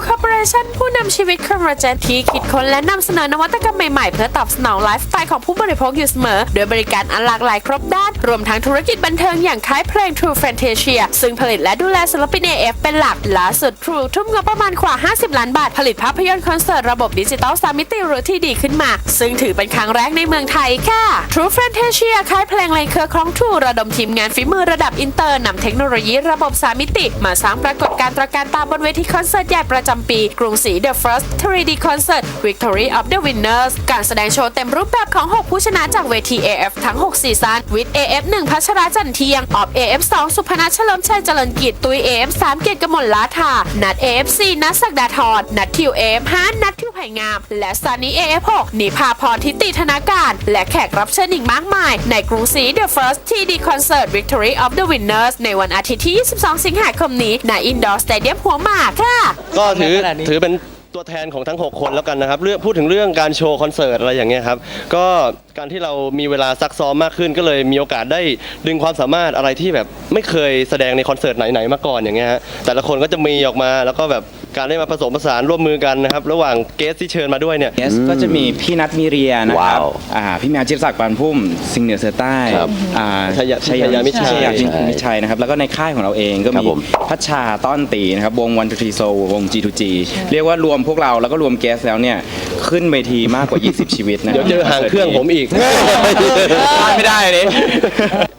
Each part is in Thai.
Друга ชั่น ผู้นำชีวิตคอมร์เจนที่คิดค้นและนำเสนอนวัตกรรมใหม่ๆ เพื่อตอบสนองไลฟ์สไตล์ของผู้บริโภคอยู่เสมอ โดยบริการอันหลากหลายครบด้าน รวมทั้งธุรกิจบันเทิงอย่างค่ายเพลง True Fantasia ซึ่งผลิตและดูแลศิลปิน AF เป็นหลักล่าสุด True ทุ่มงบประมาณกว่า 50 ล้านบาท ผลิตภาพยนตร์คอนเสิร์ตระบบดิจิตอลสามมิติหรือที่ดีขึ้นมา ซึ่งถือเป็นครั้งแรกในเมืองไทยค่ะ True Fantasia ค่ายเพลงในเครือของ True ระดมทีมงานฝีมือระดับอินเตอร์นำเทคโนโลยีระบบสามมิติ มาสร้างปรากฏการณ์ตระการตาบนเวทีคอนเสิร์ตใหญ่ประจำปีกรุงศรี The First 3D Concert Victory of the Winners การแสดงโชว์เต็มรูปแบบของ 6 ผู้ชนะจากเวที AF ทั้ง 6 ซีซันวิท AF 1พัชราจันเทียง ออบ AF 2สุพนัทเฉลิมชัยเจริญกิจ ตุย AF 3เกียรติกมลล้าถานัด AF 4นัทศักดาธรนัดทิว AF 5นัดทิวไผ่งาม และซานี AF 6นิพาพรทิติธนาการ และแขกรับเชิญอีกมากมาย ในกรุงศรี The First 3D Concert Victory of the Winners ในวันอาทิตย์ที่ 22 สิงหาคมนี้ณ Indoor Stadium หัวหมากค่ะ ก็ถือนี้ ถือเป็น ตัวแทนของทั้ง 6 คนแล้วกันนะครับเรื่องพูดถึงเรื่องการโชว์คอนเสิร์ตอะไรอย่างเงี้ยครับก็การที่เรามีเวลาซักซ้อมมากขึ้น ก็เลยมีโอกาสได้ดึงความสามารถอะไรที่แบบไม่เคยแสดงในคอนเสิร์ตไหนๆมาก่อนอย่างเงี้ยฮะแต่ละคนก็จะมีออกมาแล้วก็แบบการได้มาผสมผสานร่วมมือกันนะครับระหว่างเกสที่เชิญมาด้วยเนี่ยเนสก็จะมีพี่นัทมีเรียนะครับว้าวอ่าพี่แมวจิตรศักดิ์ปานพุ่มซิงเหนือเสือใต้ครับอ่าชัยยะชัยชัยยะมิตรชัย ชัยยะมิตรชัยนะครับแล้วก็ในค่ายของเราเองก็ครับมีผม พัชชาต้อนตีนะครับวงวันทูทีโซวง G2G เรียกว่ารวมพวกเราแล้วก็รวมเกสแล้วเนี่ยขึ้นเวทีมากกว่า 20 ชีวิตนะเดี๋ยวเจอห่างเครื่องผมอีกพลาดไม่ได้เลย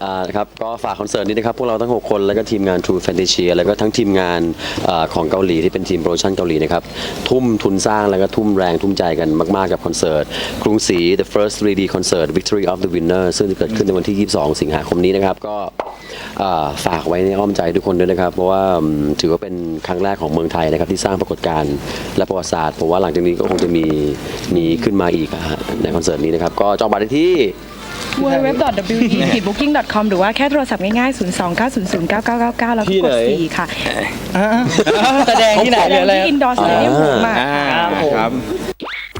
อ่านะครับก็ฝากคอนเสิร์ตนี้นะครับ พวกเราทั้ง 6 คน แล้วก็ทีมงาน True Fantasia แล้วก็ทั้งทีมงานอาของเกาหลีที่เป็นทีมโปรดักชั่นเกาหลีนะครับ ทุ่มทุนสร้างแล้วก็ทุ่มแรงทุ่มใจกันมาก ๆ กับคอนเสิร์ต กรุงศรี The First 3D Concert Victory of the Winner ซึ่งจะเกิดขึ้นในวันที่ 22 สิงหาคมนี้นะครับ ก็อ่า ฝากไว้ในอ้อมใจทุกคนด้วยนะครับ เพราะว่าอืมถือว่าเป็นครั้งแรกของเมืองไทยนะครับที่สร้างปรากฏการณ์และประวัติศาสตร์ผมว่าหลังจากนี้ก็คงจะมีมีขึ้นมาอีกอะฮะในคอนเสิร์ตนี้นะครับก็จองบัตรได้ที่ www.we-booking.com หรือว่าแค่โทรศัพท์ง่ายๆ 029009999 แล้วก็ที่กไหนด4ค่ะ แสดงที่ไหนแสดงที่ Indoor Stadium หัวหมากอ่าครับก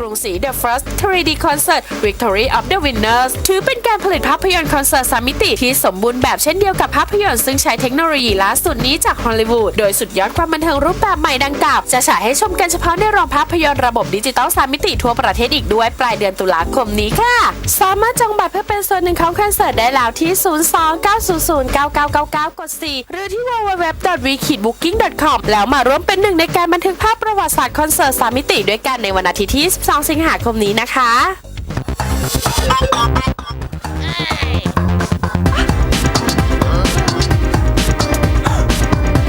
รุงศรี The First 3D Concert Victory of the Winners ถือเป็นการผลิตภาพยนตร์คอนเสิร์ตสามมิติที่สมบูรณ์แบบเช่นเดียวกับภาพยนตร์ซึ่งใช้เทคโนโลยีล่าสุดนี้จากฮอลลีวูดโดยสุดยอดความบันเทิงรูปแบบใหม่ดังกล่าว จะฉายให้ชมกันเฉพาะในโรงภาพยนตร์ระบบดิจิตอลสามมิติทั่วประเทศอีกด้วยปลายเดือนตุลาคมนี้ค่ะ สามารถจองบัตรเพื่อเป็นส่วนหนึ่งของคอนเสิร์ตได้แล้วที่ 029009999 กด 4 หรือที่ www.wekidbooking.com แล้วมาร่วมเป็นหนึ่งในการบันทึกภาพประวัติศาสตร์คอนเสิร์ตสามมิติด้วยกันในวันอาทิตย์ที่12 สิงหาคมนี้นะคะ